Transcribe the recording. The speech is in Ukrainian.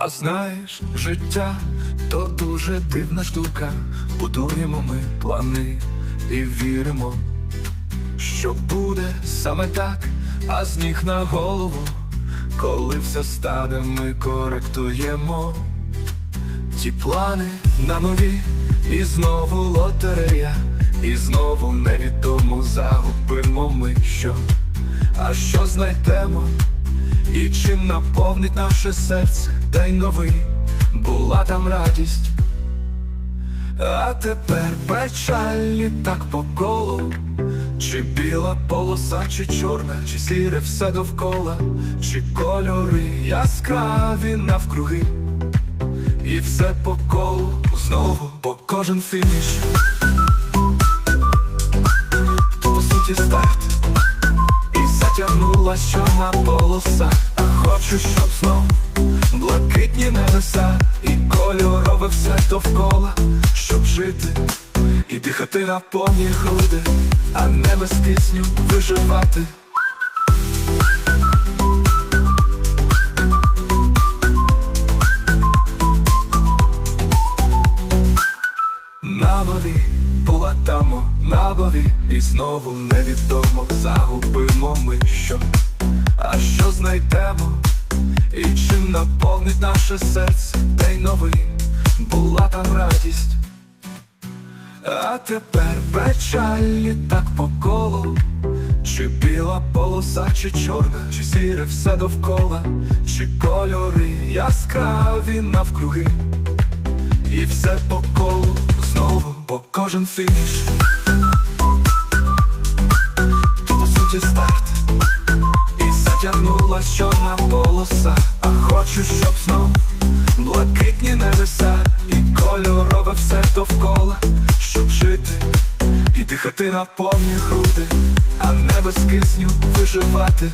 А знаєш, життя то дуже дивна штука. Будуємо ми плани і віримо, що буде саме так, а з ніг на голову, коли все стане, ми коректуємо ті плани на нові, і знову лотерея, і знову невідомо загубимо ми що, а що знайдемо, і чим наповнить наше серце, й новий була там радість. А тепер печалі так по колу, чи біла полоса, чи чорна, чи сіре все довкола, чи кольори яскраві навкруги. І все по колу знову по кожен фініш. По суті старт. І затягнула чорна полоса. А хочу, щоб знов блакитні небеса і кольорове все довкола, щоб жити і дихати на повні груди, а не без пісню виживати. На нові полетамо на нові І знову невідомо загубимо ми що, що знайдемо, і чим наповнить наше серце, й новий? Була там радість. А тепер печалі так по колу, чи біла полоса, чи чорна, чи сіре все довкола, чи кольори яскраві навкруги. І все по колу знову по кожен фініш затягнула чорна полоса А хочу, щоб знов блакитні небеса І кольорове все довкола Щоб жити і дихати на повні груди А не без кисню виживати